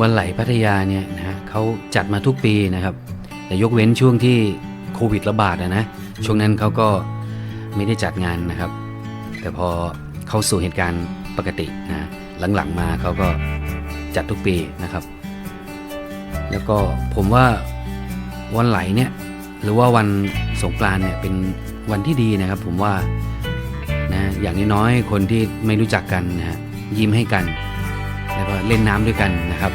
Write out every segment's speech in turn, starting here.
วันไหลพัทยาเนี่ยนะฮะเขาจัดมาทุกปีนะครับ แต่ยกเว้นช่วงที่โควิดระบาดอะนะช่วงนั้นเขาก็ไม่ได้จัดงานนะครับ แต่พอเข้าสู่เหตุการณ์ปกตินะหลังๆมาเขาก็จัดทุกปีนะครับ แล้วก็ผมว่าวันไหลเนี่ยหรือว่าวันสงกรานเนี่ยเป็นวันที่ดีนะครับ ผมว่านะอย่างน้อยๆคนที่ไม่รู้จักกันนะฮะยิ้มให้กัน แล้วก็เล่นน้ำด้วยกันนะครับ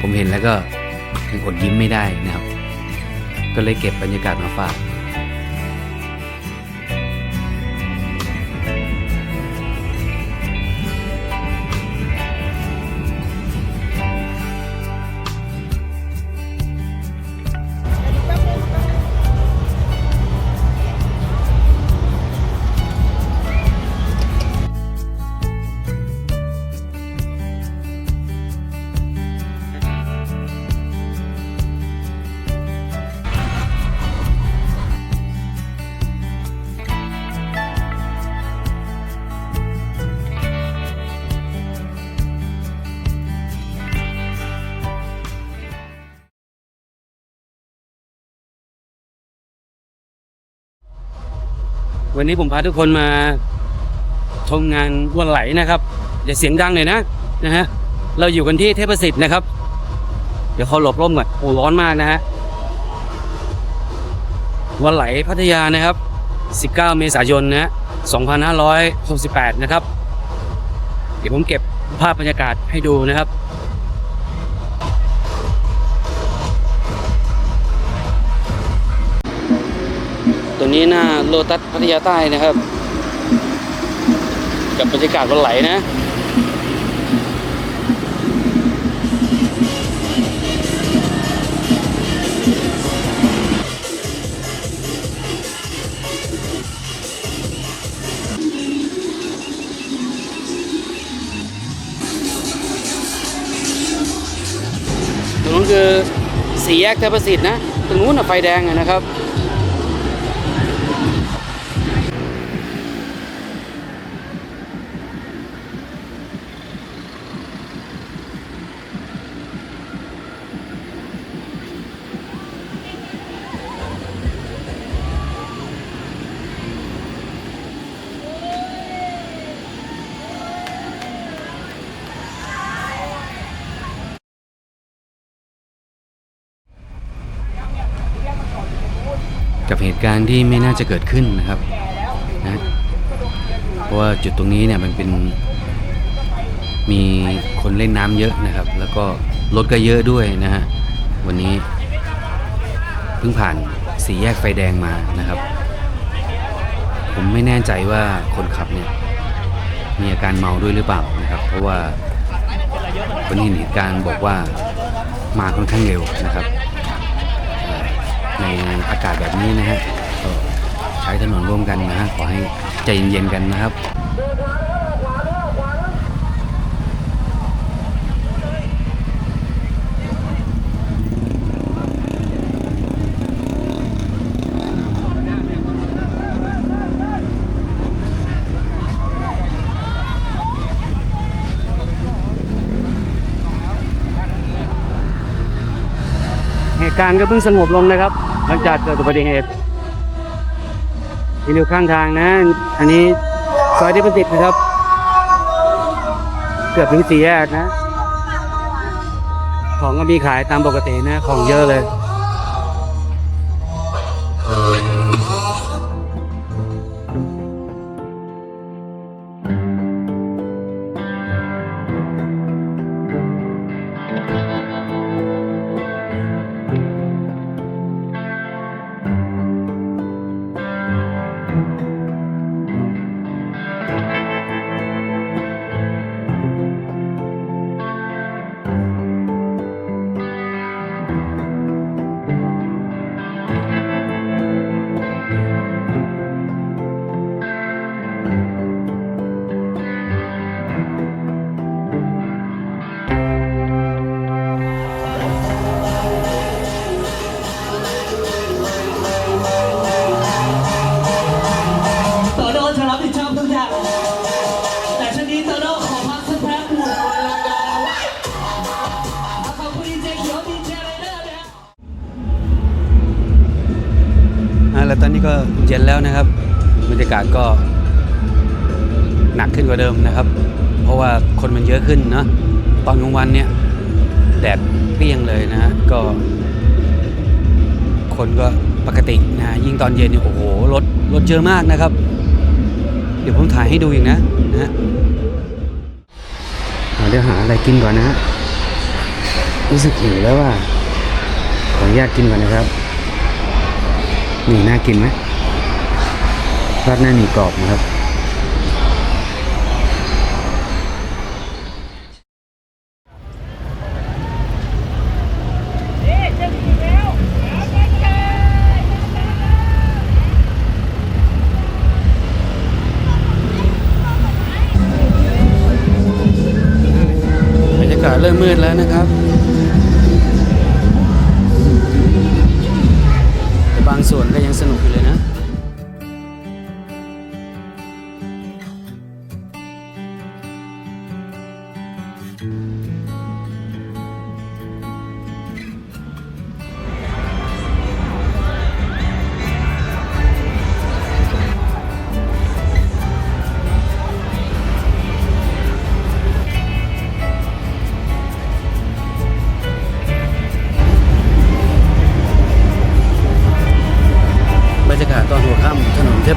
ผมเห็นแล้วก็ยังอดยิ้มไม่ได้นะครับ ก็เลยเก็บบรรยากาศมาฝาก วันนี้ผมพาทุกคนมาชมงานวันไหลนะครับอย่าเสียงดังเลยนะนะฮะเราอยู่กันที่เทพสิทธิ์นะครับ เดี๋ยวเขาหลบร่มก่อนโอ้ร้อนมากนะฮะวันไหลพัทยานะครับ 19 เมษายนนะฮะ2568 นะครับ เดี๋ยวผมเก็บภาพบรรยากาศให้ดูนะครับ ตรงนี้หน้าโลตัสพัทยาใต้นะครับ กับบรรยากาศวันไหลนะตรงนู้นคือสี่แยกเทพสิทธิ์นะ ตรงนู้นน่ะไฟแดงอะนะครับ กับเหตุการณ์ที่ไม่น่าจะเกิดขึ้นนะครับนะเพราะว่าจุดตรงนี้เนี่ยมันเป็นมีคนเล่นน้ำเยอะนะครับ แล้วก็รถก็เยอะด้วยนะฮะวันนี้เพิ่งผ่านสี่แยกไฟแดงมานะครับ ผมไม่แน่ใจว่าคนขับเนี่ยมีอาการเมาด้วยหรือเปล่านะครับ เพราะว่าคนที่เห็นเหตุการณ์บอกว่ามาค่อนข้างเร็วนะครับ อากาศแบบนี้นะฮะก็ใช้ถนนร่วมกันนะฮะขอให้ใจเย็นๆกันนะครับ การณ์ก็เพิ่งสงบลงนะครับ หลังจากเกิดอุบัติเหตุที่อยู่ข้างทางนะ อันนี้ซอยที่เป็นติดนะครับ เกือบถึงสี่แยกนะ ของก็มีขายตามปกตินะ ของเยอะเลย แล้วตอนนี้ก็เย็นแล้วนะครับ บรรยากาศก็หนักขึ้นกว่าเดิมนะครับ เพราะว่าคนมันเยอะขึ้นเนาะตอนกลางวันเนี่ยแดดเปรี้ยงเลยนะฮะก็ คนก็ปกตินะยิ่งตอนเย็นเนี่ยโอ้โหรถรถเยอะมากนะครับ เดี๋ยวผมถ่ายให้ดูอีกนะนะฮะอ่าเดี๋ยวหาอะไรกินก่อนนะฮะรู้สึกหิวแล้วว่าขออนุญาตกินก่อนนะครับ นี่น่ากินไหมราดหน้าหมี่กรอบนะครับ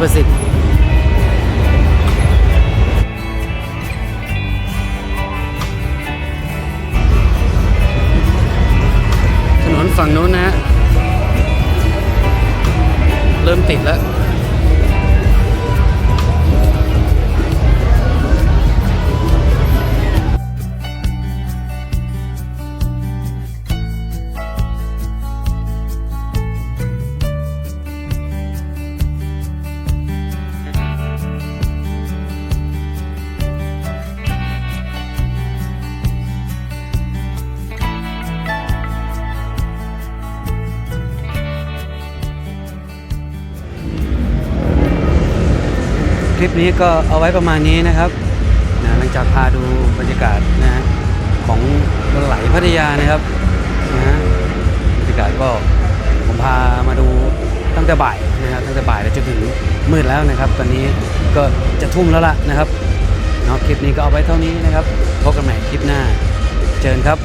ประสิทธิ์ถนนฝั่งโน้นนะฮะ เริ่มติดแล้ว ลิปนี้ก็เอาไว้ประมาณนี้นะครับนะหลังจากพาดูบรรยากาศนะของเมืองไหลพัทยานะครับนะฮะบรรยากาศก็ผมพามาดูตั้งแต่บ่ายนะครับตั้งแต่บ่ายแล้วจนถึงมืดแล้วนะครับ ตอนนี้ก็จะทุ่มแล้วล่ะนะครับเนาะคลิปนี้ก็เอาไว้เท่านี้นะครับพบกันใหม่คลิปหน้า เจอกันครับ